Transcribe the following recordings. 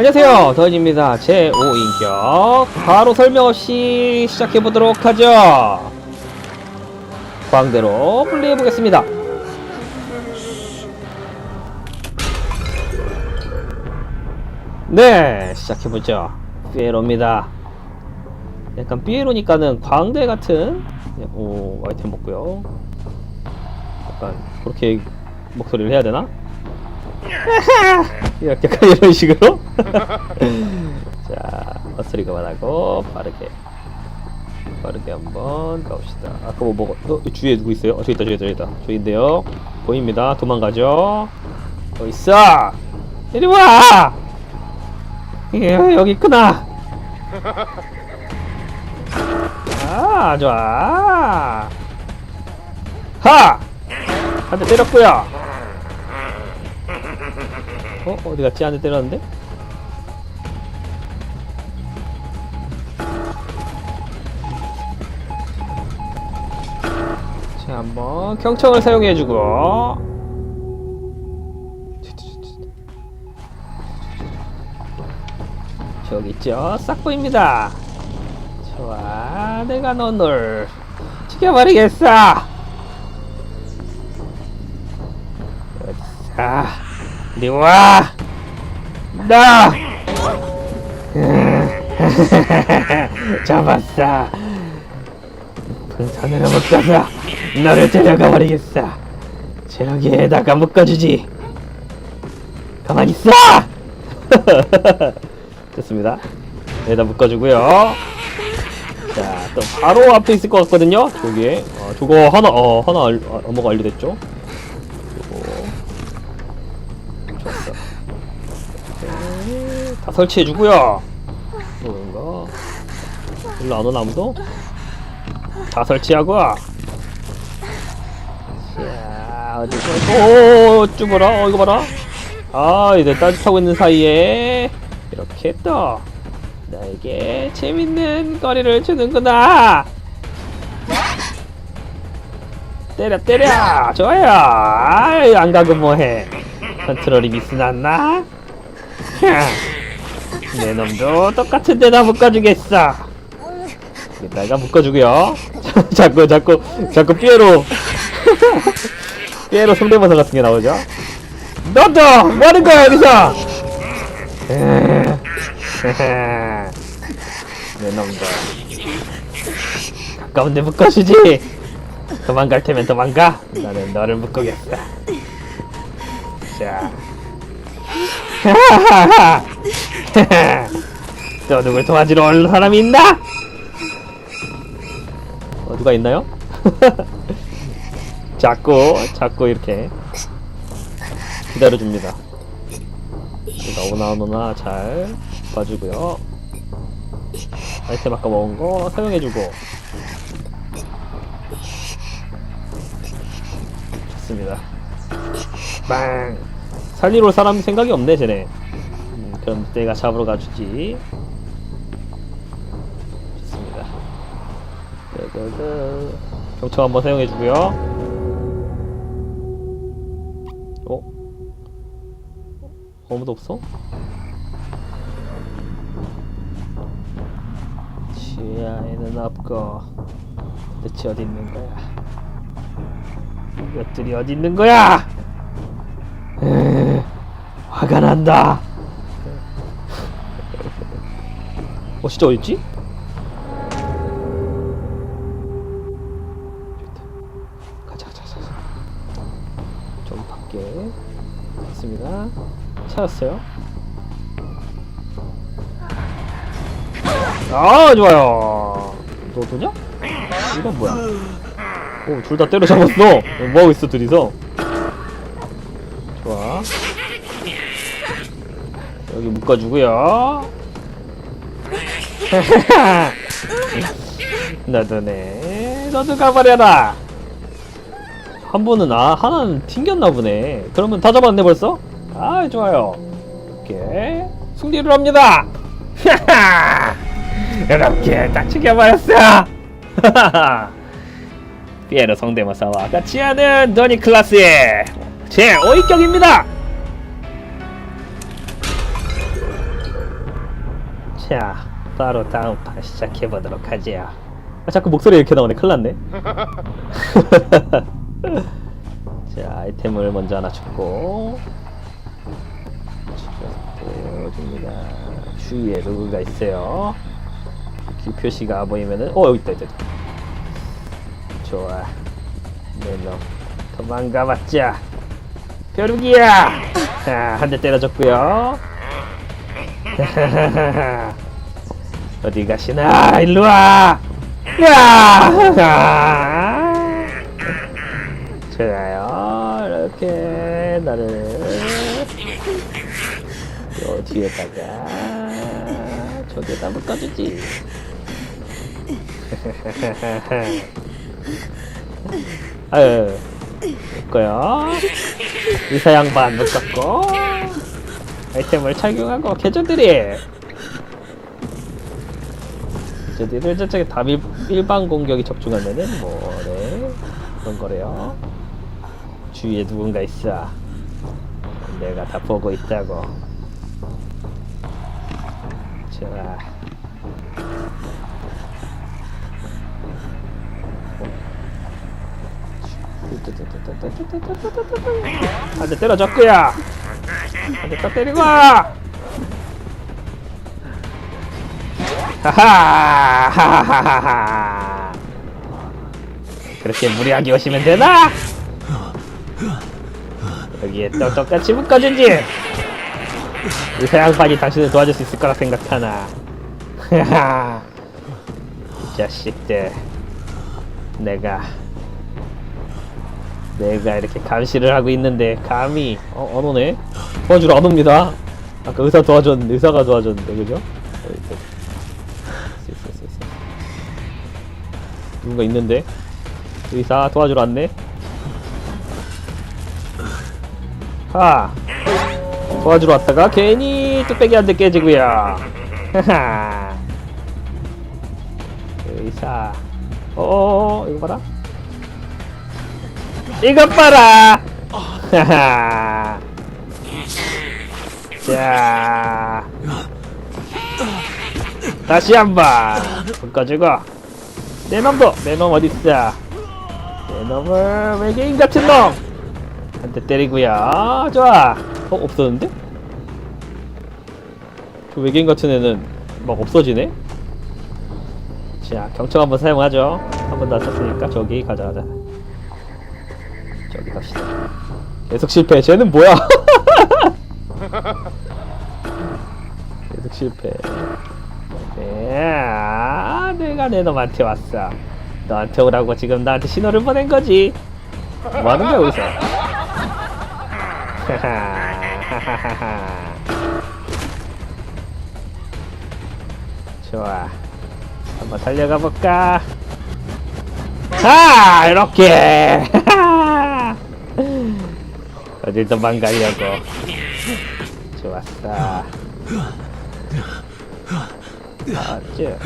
안녕하세요. 더인입니다. 제 5인격. 바로 설명 없이 시작해 보도록 하죠. 광대로 플레이해 보겠습니다. 네 시작해 보죠. 피에로입니다. 약간 피에로니까는 광대 같은 오 아이템 먹고요. 약간 그렇게 목소리를 해야 되나? 이렇게 약간 이런 식으로? 자 헛소리가 많하고 빠르게 빠르게 한번 가봅시다. 아까 뭐 먹었 어, 주위에 누구 있어요? 어, 저기 있다 저기 있다 저기 있다. 저기인데요. 보입니다. 도망가죠. 어 있어! 이리 와! 예, 여기 있구나. 아 좋아. 하 한 대 때렸고요 어? 어디 갔지? 한대 때렸는데? 자, 한번 경청을 사용해주고 저기 있죠? 싹 보입니다 좋아, 내가 너를 죽여버리겠어 어딨 어 이리 와! 나! 잡았어. 풍선으로 묶어서 너를 데려가 버리겠어. 저기에다가 묶어주지. 가만히 있어! 됐습니다. 여기다 묶어주고요. 자, 또 바로 앞에 있을 것 같거든요. 저기에. 어, 저거 하나, 어, 하나 알, 어, 뭐가 완료됐죠? 다 설치해주고요. 뭔가 일로 안 오나 아무도? 다 설치하고. 자 어디 오 쭈보라 어 이거 봐라. 아 이제 따뜻하고 있는 사이에 이렇게 또 나에게 재밌는 거리를 주는구나. 때려 때려 좋아요 아이, 안 가고 뭐해 컨트롤이 미스났나? 내 놈도 똑같은 데다 묶어주겠어. 여기다가 묶어주고요. 자꾸 자꾸 자꾸 삐에로. 삐에로 성대모사 같은 게 나오죠? 너도! 뭐 하는 거야 여기서? 내 놈도. 가까운 데 묶어주지. 도망갈 테면 도망가. 나는 너를 묶어겠어. 자 또 누굴 도와주러 올 사람이 있나? 어, 누가 있나요? 자꾸 자꾸 이렇게 기다려줍니다. 누가 오나 안 오나 잘 봐주고요. 아이템 아까 먹은 거 사용해주고. 좋습니다. 빵. 살리러 올 사람 생각이 없네 쟤네. 음, 그럼 내가 잡으러 가주지 좋습니다 그 경청 한번 사용해주고요 어? 아무도 없어? 지하에는 없고 대체 어디 있는 거야 이것들이 어디 있는 거야 에, 화가 난다. 어 진짜 어딨지? 가자 가자 가자. 좀 밖에 있습니다. 찾았어요. 아 좋아요. 너 도냐? 이건 뭐야? 오둘 다 때려잡았어. 어, 뭐하고 있어 둘이서? 좋아. 여기 묶어주고요. 너도네. 너도 가버려라. 한 분은 아 하나는 튕겼나 보네. 그러면 다 잡았네 벌써? 아 좋아요. 이렇게 승리를 합니다. 이렇게 딱 죽여버렸어. 피에로 성대모사와 같이 하는 더니 클라스의 제 5위격입니다. 자, 바로 다음 판 시작해보도록 하지요. 아, 자꾸 목소리 이렇게 나오네. 큰일 났네. 자, 아이템을 먼저 하나 줬고. 보여줍니다. 주위에 로그가 있어요. 기 표시가 보이면은, 어, 여기 있다, 있다. 있다. 좋아. 네놈. 도망가봤자. 벼룩이야! 아, 한 대 때려줬고요. 어디 가시나 일로 와. 야! 좋아요. 이렇게 나를 요 뒤에다가 저기에다 묶어주지. 아유, 묶어요. 의사 양반 묶었고 아이템을 착용하고 개조들이 개조들을 저쪽에 다 일, 일반 공격이 적중하면은 뭐네. 그런 거래요. 주위에 누군가 있어. 내가 다 보고 있다고. 자. 한대 때려줬구요 한대 또 때리고 하하 하하하하 그렇게 무리하게 오시면 되나? 여기에 또 똑같이 묶어주지 의사 양반이 당신을 도와줄 수 있을 거라 생각하나 하하 이 자식들 내가 내가 이렇게 감시를 하고 있는데 감히 어, 안 오네? 도와주러 안 옵니다 아까 의사 도와줬는데 의사가 도와줬는데 그죠? 누군가 있는데. 의사 도와주러 왔네. 하. 도와주러 왔다가 괜히 뚝배기한테 깨지고요. 하하. 의사. 어어어 이거 봐라. 이것 봐라. 하하. 자. 다시 한번 묶어주고 내 놈도 내 놈 어딨어? 내 놈을 외계인 같은 놈! 한 대 때리고요. 좋아. 어 없었는데? 그 외계인 같은 애는 막 없어지네? 자 경청 한번 사용하죠. 한번더 썼으니까 저기 가자 가자. 저기 갑시다. 계속 실패. 쟤는 뭐야? 계속 실패. 야, 내 놈한테 왔어. 너한테 오라고 지금 나한테 신호를 보낸 거지. 뭐 하는 거야, 여기서? 좋아. 한번 달려가 볼까? 하! 이렇게! 어딜 도망가려고. 좋았어. 아주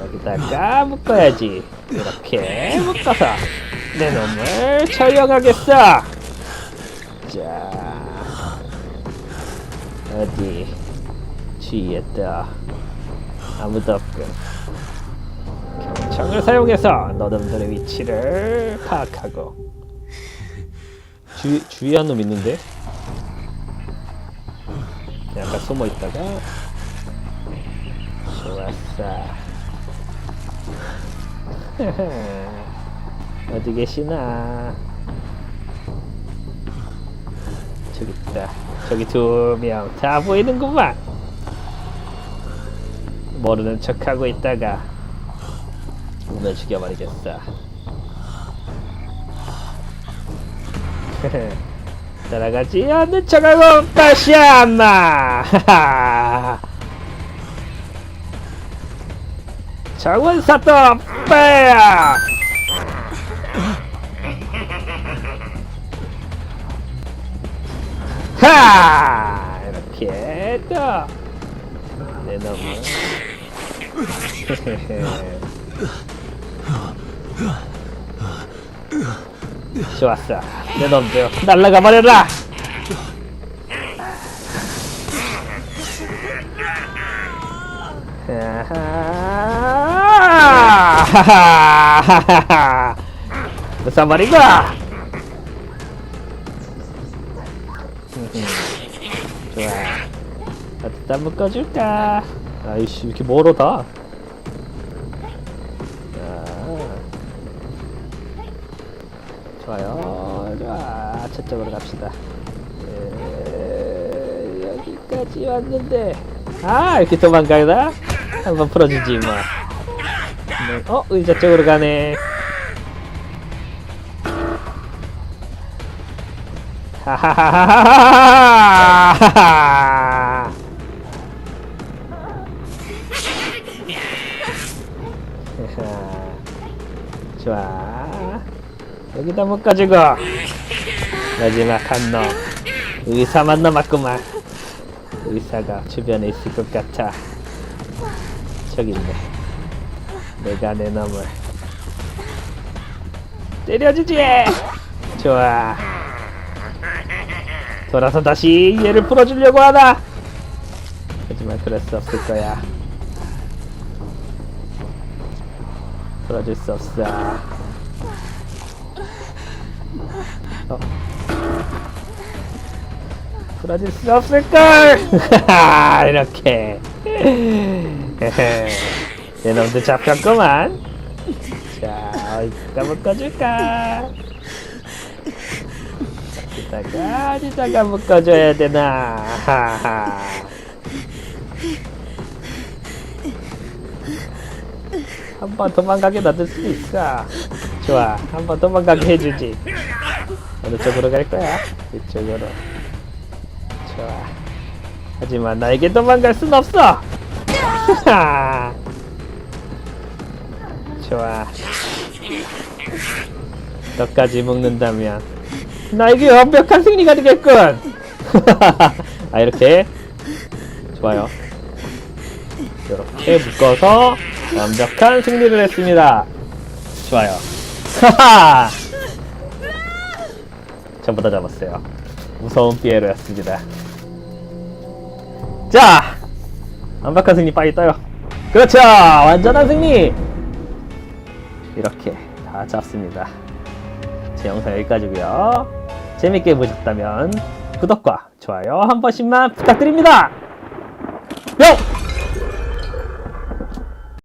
여기다가 묶어야지. 이렇게 묶어서 내 놈을 촬영하겠어. 자 어디? 주위에 또 아무도 없군 경청을 사용해서 너놈들의 위치를 파악하고. 주, 주위에 한 놈 있는데? 약간 숨어 있다가 좋았어. 어디 계시나? 저기 있다. 저기 두 명 다 보이는구만. 모르는 척하고 있다가 오늘 죽여버리겠어. 따라가지 않는 척하고 다시 한마. 장원사또 빼야. 하! 이렇게 또내 놈을 좋았어. 내 놈들 날라가 버려라 Somebody 가! 좋아. 따뜻 한번 꺼줄까? 아이씨, 이렇게 멀어 다. 좋아요. 좋아. 저쪽으로 갑시다. 에... 여기까지 왔는데. 아, 이렇게 도망가나? 한번 풀어주지, 뭐. 네. 어, 의자 쪽으로 가네. 하하하하하하하하하하. 좋아. 여기다 묶어주고. 마지막 한 놈. 의사만 남았구만. 의사가 주변에 있을 것 같아. 저기 있네. 내가 내 놈을 때려주지. 좋아. 돌아서 다시 얘를 풀어주려고 하나. 하지만 그럴 수 없을 거야. 풀어줄 수 없어. 어. 풀어줄 수 없을걸! 이렇게. 내 놈도 잡혔구만. 자, 어디다 묶어줄까? 어디다가, 어디다가 묶어줘야 되나? 하하. 한번 도망가게 놔둘 수도 있어. 좋아, 한번 도망가게 해주지. 어느 쪽으로 갈 거야? 이쪽으로. 좋아. 하지만 나에게 도망갈 순 없어. 좋아. 너까지 먹는다면 나에게 완벽한 승리가 되겠군. 아 이렇게 좋아요. 이렇게 묶어서 완벽한 승리를 했습니다. 좋아요. 하하! 전부 다 잡았어요. 무서운 피에로였습니다. 자! 완벽한 승리 빨리 떠요. 그렇죠! 완전한 승리! 이렇게 다 잡습니다. 제 영상 여기까지고요 재밌게 보셨다면 구독과 좋아요 한 번씩만 부탁드립니다. 뿅!